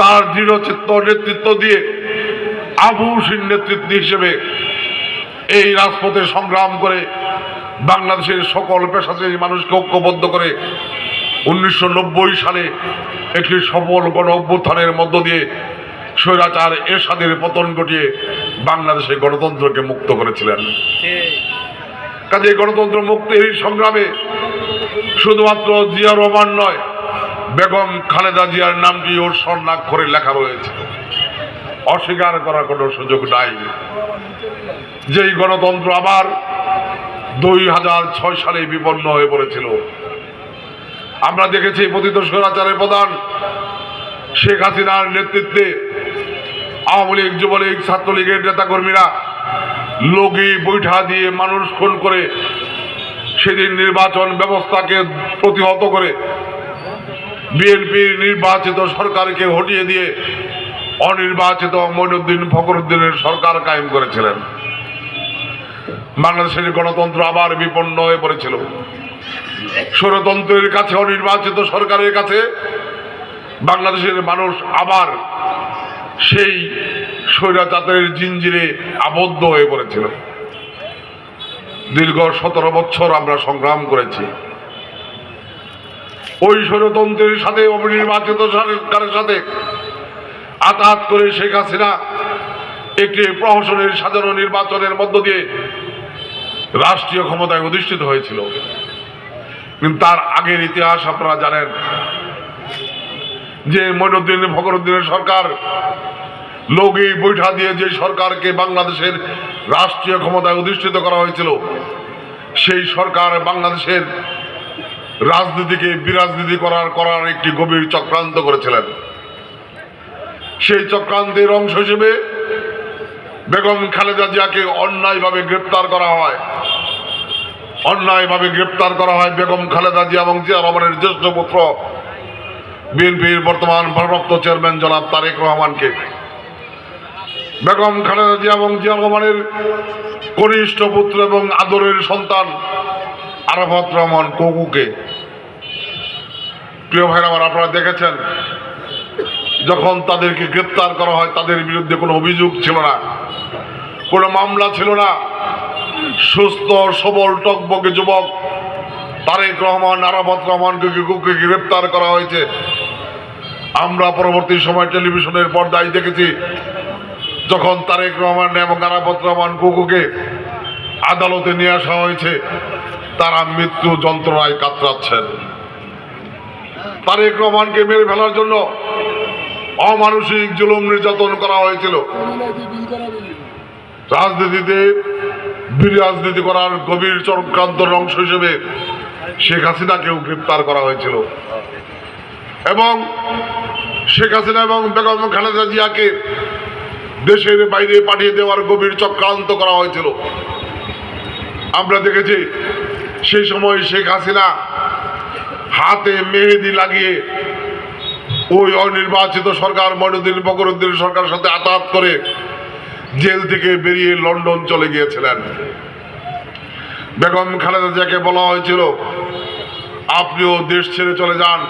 তার দৃঢ়চিত্ত নেতৃত্ব দিয়ে আবু সিং নেতৃত্ব হিসেবে এই রাজপথে সংগ্রাম করে বাংলাদেশের সকল পেশাজীবী মানুষকে ঐক্যবদ্ধ করে উনিশশো নব্বই সালে একটি সফল গণ অভ্যুত্থানের মধ্য দিয়ে স্বৈরাচার এরশাদের পতন ঘটিয়ে বাংলাদেশের গণতন্ত্রকে মুক্ত করেছিলেন। কাজে গণতন্ত্র মুক্তির সংগ্রামে শুধুমাত্র জিয়া রহমান নয় বেগম খালেদা জিয়ার নামটি ওর স্বর্ণাক্ষরে লেখা রয়েছে? অস্বীকার করার কোনো সুযোগ নাই। যেই গণতন্ত্র আবার দুই হাজার ছয় সালে বিপন্ন হয়ে পড়েছিল। আমরা দেখেছি পতিত স্বৈরাচারের প্রধান শেখ হাসিনার নেতৃত্বে আওয়ামী লীগ, যুবলীগ, ছাত্রলীগের নেতাকর্মীরা লগি বৈঠা দিয়ে মানুষ খুন করে সেদিন নির্বাচন ব্যবস্থাকে প্রতিহত করে বিএনপির নির্বাচিত সরকারকে হটিয়ে দিয়ে অনির্বাচিত মইনুদ্দিন ফখরুদ্দিনের সরকার কায়েম করেছিলেন। বাংলাদেশের গণতন্ত্র আবার বিপন্ন হয়ে পড়েছিল। স্বরতন্ত্রের কাছে, অনির্বাচিত সরকারের কাছে বাংলাদেশের মানুষ আবার সেই স্বৈরাচাতের জিঞ্জিরে আবদ্ধ হয়ে পড়েছিল। দীর্ঘ সতেরো বছর আমরা সংগ্রাম করেছি। ওই স্বৈরতন্ত্রের সাথে অনির্বাচিত সরকারের সাথে আতাত করে শেখ হাসিনা একটি প্রহসনের সাধারণ নির্বাচনের মধ্য দিয়ে রাষ্ট্রীয় ক্ষমতায় অধিষ্ঠিত হয়েছিল। কিন্তু তার আগের ইতিহাস আপনারা জানেন যে মইনুদ্দিন ফখরুদ্দিনের সরকার লগি বৈঠা দিয়ে যে সরকারকে বাংলাদেশের রাষ্ট্রীয় ক্ষমতায় অধিষ্ঠিত করা হয়েছিল, সেই সরকার বাংলাদেশের রাজনীতিকে বিরাজনীতি করার করার একটি গভীর চক্রান্ত করেছিলেন। সেই চক্রান্তের অংশ হিসেবে বেগম খালেদা জিয়াকে অন্যায়ভাবে গ্রেপ্তার করা হয়। অন্যায়ভাবে গ্রেপ্তার করা হয় বেগম খালেদা জিয়া এবং জিয়া রহমানের জ্যেষ্ঠ পুত্র বিএনপির বর্তমান ভারপ্রাপ্ত চেয়ারম্যান জনাব তারেক রহমানকে। বেগম খালেদা জিয়া এবং জিয়া রহমানের কনিষ্ঠ পুত্র এবং আদরের সন্তান আরাফাত রহমান ককুকে। প্রিয় ভাইরা, আমার আপনারা দেখেছেন, যখন তাদেরকে গ্রেপ্তার করা হয়, তাদের বিরুদ্ধে কোনো অভিযোগ ছিল না, কোনো মামলা ছিল না। সুস্থ, সবল টকবকে যুবক তারেক রহমান, আরাফাত রহমানকে কুকুকে গ্রেপ্তার করা হয়েছে? আমরা পরবর্তী সময় টেলিভিশনের পর্দায় দেখেছি, যখন তারেক রহমান এবং আরাফাত রহমান কুকুকে আদালতে নিয়ে আসা হয়েছে। তারা মৃত্যু যন্ত্রণায় কাতরাচ্ছেন। তারেক রহমানকে মেরে ফেলার জন্য অমানসিক জুলুম নির্যাতন করা হয়েছিল। রাজনীতিতে রাজনীতি করার গভীর চক্রান্তর অংশ হিসেবে শেখ হাসিনাকেও গ্রেপ্তার করা হয়েছিল। এবং শেখ হাসিনা এবং বেগম খালেদা জিয়াকে দেশের বাইরে পাঠিয়ে দেওয়ার গভীর চক্রান্ত করা হয়েছিল। আমরা দেখেছি সেই সময় শেখ হাসিনা হাতে মেহেদি লাগিয়ে ওই অনির্বাচিত সরকার মইনুদ্দিন ফখরুদ্দিন সরকারের সাথে আতাত করে জেল থেকে বেরিয়ে লন্ডন চলে গিয়েছিলেন। বেগম খালেদা জিয়াকে বলা হয়েছিল, আপনিও দেশ ছেড়ে চলে যান,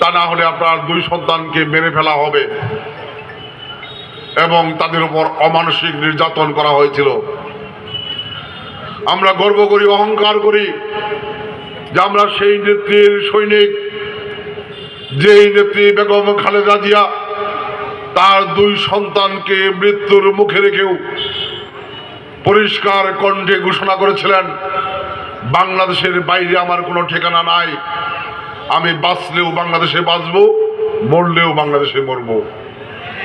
তা না হলে আপনার দুই সন্তানকে মেরে ফেলা হবে। এবং তাদের উপর অমানসিক নির্যাতন করা হয়েছিল। আমরা গর্ব করি, অহংকার করি যে আমরা সেই নেত্রীর সৈনিক, যেই নেত্রী বেগম খালেদা জিয়া, তার দুই সন্তানকে মৃত্যুর মুখে রেখেও পরিষ্কার কণ্ঠে ঘোষণা করেছিলেন, বাংলাদেশের বাইরে আমার কোনো ঠিকানা নাই, আমি বাঁচলেও বাংলাদেশে বাঁচব, মরলেও বাংলাদেশে মরব।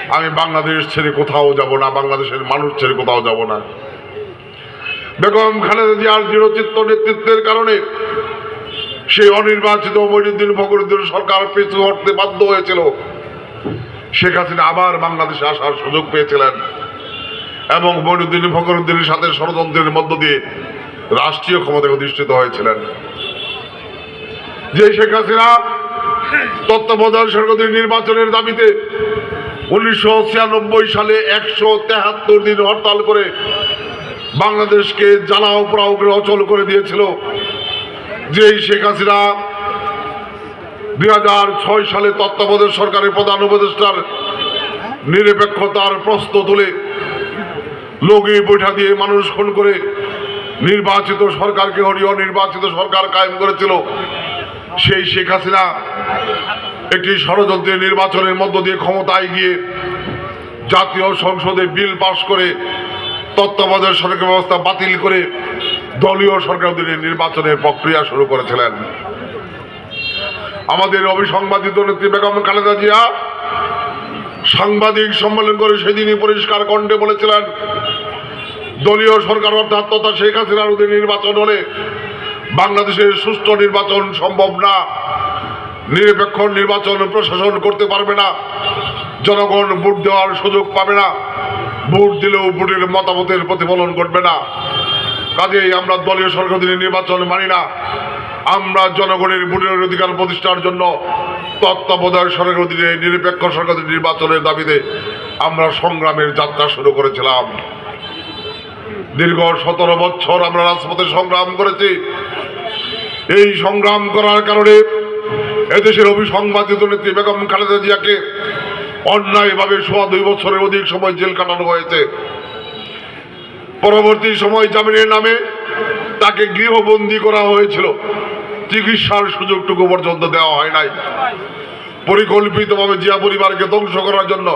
আমি বাংলাদেশ ছেড়ে কোথাও যাব না, বাংলাদেশের মানুষ ছেড়ে কোথাও যাব না। বেগম খালেদা জিয়ার দৃঢ়চিত্ত নেতৃত্বের কারণে সেই অনির্বাচিত মহিনুদ্দিন ফখরুদ্দিন সরকার পিছু হটতে বাধ্য হয়েছিল। শেখ হাসিনা আবার বাংলাদেশে আসার সুযোগ পেয়েছিলেন এবং মহিনুদ্দিন ফখরুদ্দিনের সাথে ষড়যন্ত্রের মধ্য দিয়ে রাষ্ট্রীয় ক্ষমতায় অধিষ্ঠিত হয়েছিলেন। যে শেখ হাসিনা তত্ত্বাবধায়ক সরকারের নির্বাচনের দাবিতে উনিশশো ছিয়ানব্বই সালে একশো তেহাত্তর দিন হরতাল করে বাংলাদেশকে জ্বালাও পোড়াও করে অচল করে দিয়েছিল। যেই শেখ হাসিনা দু হাজার ছয় সালে তত্ত্বাবধায়ক সরকারের প্রধান উপদেষ্টার নিরপেক্ষতার প্রশ্ন তুলে লোকে বৈঠা দিয়ে মানুষ খুন করে নির্বাচিত সরকারকে হরিয় নির্বাচিত সরকার কায়েম করেছিল। সেই শেখ হাসিনা একটি ষড়যন্ত্রের নির্বাচনের মধ্য দিয়ে ক্ষমতায় গিয়ে জাতীয় সংসদে বিল পাশ করে তত্ত্বাবধায়ক সরকার ব্যবস্থা বাতিল করে দলীয় সরকার নির্বাচনের প্রক্রিয়া শুরু করেছিলেন। আমাদের অবিসংবাদিত নেত্রী বেগম খালেদা জিয়া সাংবাদিক সম্মেলন করে সেদিনই পরিষ্কার কণ্ঠে বলেছিলেন, দলীয় সরকার অর্থাৎ তথা শেখ হাসিনার অধীনে নির্বাচন হলে বাংলাদেশের সুষ্ঠু নির্বাচন সম্ভব না। নিরপেক্ষ নির্বাচন প্রশাসন করতে পারবে না। জনগণ ভোট দেওয়ার সুযোগ পাবে না। ভোট দিলেও ভোটের মতামতের প্রতিফলন ঘটবে না। কাজেই আমরা দলীয় সরকার নির্বাচন মানি না। আমরা জনগণের ভোটের অধিকার প্রতিষ্ঠার জন্য তত্ত্বাবধায়ক সরকার অধীনে নিরপেক্ষ সরকার নির্বাচনের দাবিতে আমরা সংগ্রামের যাত্রা শুরু করেছিলাম। দীর্ঘ সতেরো বছর আমরা রাজপথে সংগ্রাম করেছি। এই সংগ্রাম করার কারণে এদেশের অভিসংবাদিত নেত্রী বেগম খালেদা জিয়াকে অন্যায়ভাবে সোয়া দুই বছরের অধিক সময় জেল কাটানো হয়েছে। পরবর্তী সময় জামিনের নামে তাকে গৃহবন্দী করা হয়েছিল। চিকিৎসার সুযোগটুকু পর্যন্ত দেওয়া হয় নাই। পরিকল্পিতভাবে জিয়া পরিবারকে ধ্বংস করার জন্য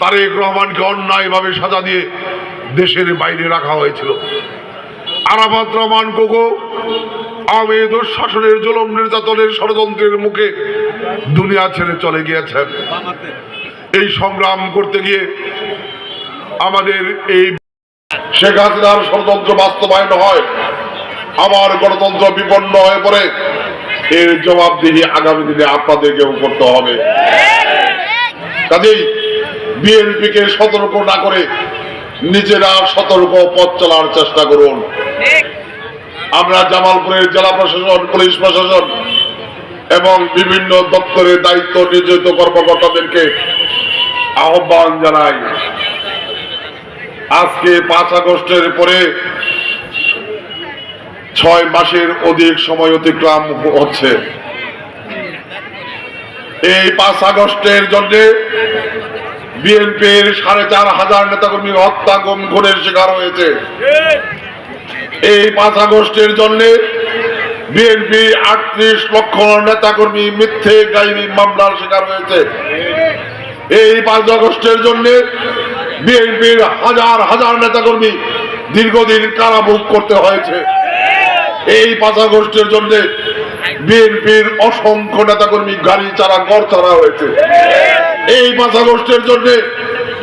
তারেক রহমানকে অন্যায়ভাবে সাজা দিয়ে দেশের বাইরে রাখা হয়েছিল। আরাফাত রহমান কোকো আওয়ামী দুঃশাসনের জুলুম নির্যাতনের ষড়যন্ত্রের মুখে দুনিয়া ছেড়ে চলে গিয়েছেন। এই সংগ্রাম করতে গিয়ে আমাদের এই শেখ হাসিনার ষড়যন্ত্র বাস্তবায়ন হয় আমার গণতন্ত্র বিপন্ন হয়ে পড়ে, এর জবাবদিহি আগামী দিনে আপনাদেরকেও করতে হবে। কাজেই বিএনপিকে সতর্ক না করে নিজেরা সতর্ক পথ চলার চেষ্টা করুন। আমরা জামালপুরের জেলা প্রশাসন, পুলিশ প্রশাসন এবং বিভিন্ন দপ্তরের দায়িত্ব নিয়োজিত কর্মকর্তাদেরকে আহ্বান জানাই। আজকে পাঁচ আগস্টের পরে ছয় মাসের অধিক সময় অতিক্রম হচ্ছে। এই পাঁচ আগস্টের জন্য বিএনপির সাড়ে চার হাজার নেতাকর্মী হত্যা গুম, খুনের শিকার হয়েছে। এই পাঁচ আগস্টের জন্য বিএনপি আটত্রিশ লক্ষ নেতাকর্মী মিথ্যে গাইবি মামলার শিকার হয়েছে। এই পাঁচ আগস্টের জন্য বিএনপির হাজার হাজার নেতাকর্মী দীর্ঘদিন কারাভোগ করতে হয়েছে। এই পাঁচ আগস্টের জন্য বিএনপির অসংখ্য নেতাকর্মী গাড়ি চারা ঘর চারা হয়েছে। এই পাঁচ আগস্টের জন্য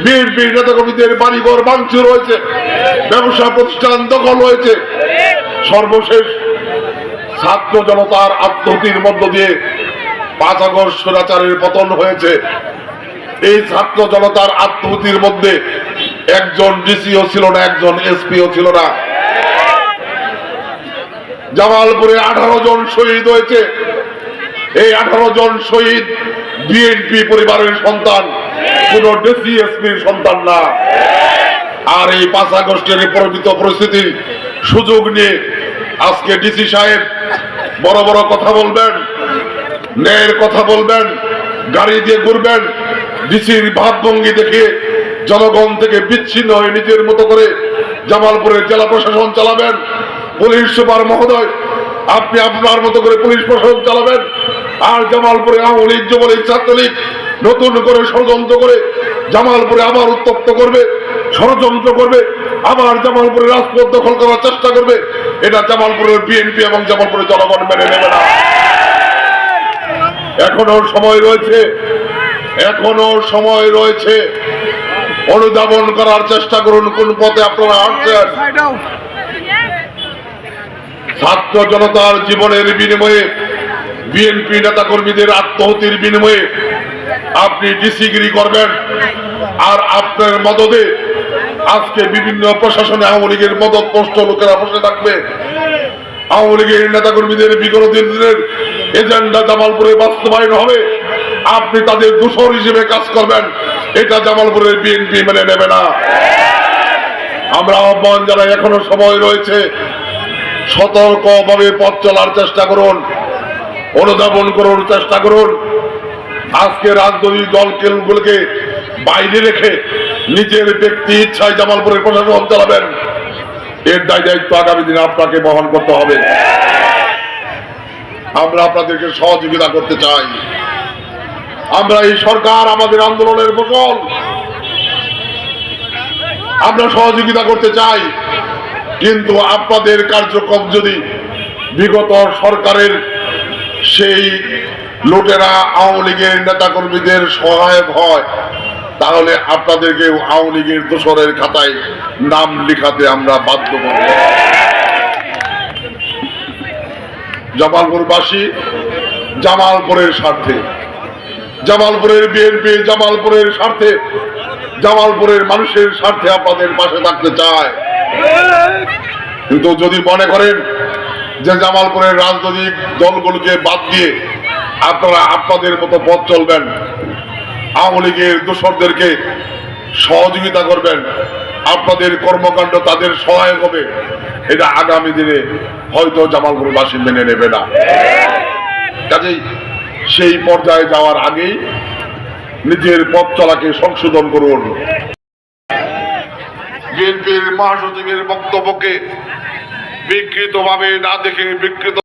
বিএনপির নেতাকর্মীদের বাড়িঘর ভাঙচুর হয়েছে ব্যবসা প্রতিষ্ঠান দখল হয়েছে। সর্বশেষ ছাত্র জনতার আত্মহতির মধ্য দিয়ে পাঁচ আগস্ট স্বৈরাচারের পতন হয়েছে। এই ছাত্র জনতার আত্মহতির মধ্যে একজন ডিসিও ছিল না, একজন এসপিও ছিল না। জামালপুরে আঠারো জন শহীদ হয়েছে। এই আঠারো জন শহীদ বিএনপি পরিবারের সন্তান কোন ডিসিএসপির সন্তান না। আর এই পাঁচ আগস্টের প্রকৃত পরিস্থিতির সুযোগ নিয়ে আজকে ডিসি সাহেব বড় বড় কথা বলবেন, ন্যায়ের কথা বলবেন, গাড়ি দিয়ে ঘুরবেন, ডিসির ভাবভঙ্গি দেখে জনগণ থেকে বিচ্ছিন্ন হয়ে নিজের মতো করে জামালপুরের জেলা প্রশাসন চালাবেন, পুলিশ সুপার মহোদয়, আপনি আপনার মতো করে পুলিশ প্রশাসন চালাবেন, আর জামালপুরে আওয়ামী লীগ যুবলীগ ছাত্রলীগ নতুন করে ষড়যন্ত্র করে জামালপুরে আবার উত্তপ্ত করবে, ষড়যন্ত্র করবে, আবার জামালপুরে রাজপথ দখল করার চেষ্টা করবে। এটা জামালপুরের বিএনপি এবং জামালপুরের জনগণ মেনে নেবে না। এখনও সময় রয়েছে এখনও সময় রয়েছে অনুধাবন করার চেষ্টা করুন, কোন পথে আপনারা হাঁটছেন। ছাত্র জনতার জীবনের বিনিময়ে, বিএনপি নেতা কর্মীদের আত্মহতির বিনিময়ে আপনি ডিসিগ্রি করবেন। আর আপনার মদদে আজকে বিভিন্ন প্রশাসনে আওয়ামী লীগের মদত পোস্ট লোকেরা বসে থাকবে। আওয়ামী লীগের নেতা কর্মীদের বিগত দিনের এজেন্ডা জামালপুরে বাস্তবায়ন হবে। আপনি তাদের দূষর হিসেবে কাজ করবেন। এটা জামালপুরের বিএনপি মেনে নেবে না। আমরা আহ্বান জানাই, এখনও সময় রয়েছে। সতর্কভাবে পথ চলার চেষ্টা করুন। অনুধাবন করার চেষ্টা করুন। আজকে রাজনৈতিক দল দলগুলোকে বাইরে রেখে নিজের ব্যক্তি ইচ্ছায় জামালপুরের প্রশাসন চালাবেন। এর দায় দায়িত্ব আগামী দিনে আপনাকে বহন করতে হবে। আমরা আপনাদেরকে সহযোগিতা করতে চাই। আমরা এই সরকার আমাদের আন্দোলনের ফসল আমরা সহযোগিতা করতে চাই। কিন্তু আপনাদের কার্যক্রম যদি বিগত সরকারের সেই লোটেরা আওয়ামী লীগের নেতাকর্মীদের সহায়ক হয়, তাহলে আপনাদেরকে আওয়ামী লীগের দোসরের খাতায় নাম লিখাতে আমরা বাধ্য করব। জামালপুরবাসী, জামালপুরের স্বার্থে। জামালপুরের বিএনপি, জামালপুরের স্বার্থে। জামালপুরের মানুষের স্বার্থে আপনাদের পাশে থাকতে চায়। কিন্তু যদি মনে করেন যে জামালপুরের রাজনৈতিক দলগুলোকে বাদ দিয়ে আপনারা আপনাদের মতো পথ চলবেন। আওয়ামী লীগের দোসরদেরকে সহযোগিতা করবেন। আপনাদের কর্মকাণ্ড তাদের সহায়ক হবে। এটা আগামী দিনে হয়তো জামালপুরবাসী মেনে নেবে না। কাজেই সেই পর্যায়ে যাওয়ার আগেই নিজের পথ চলাকে সংশোধন করুন। বিএনপির মহাসচিবের বক্তব্যকে বিকৃতভাবে না দেখে বিকৃত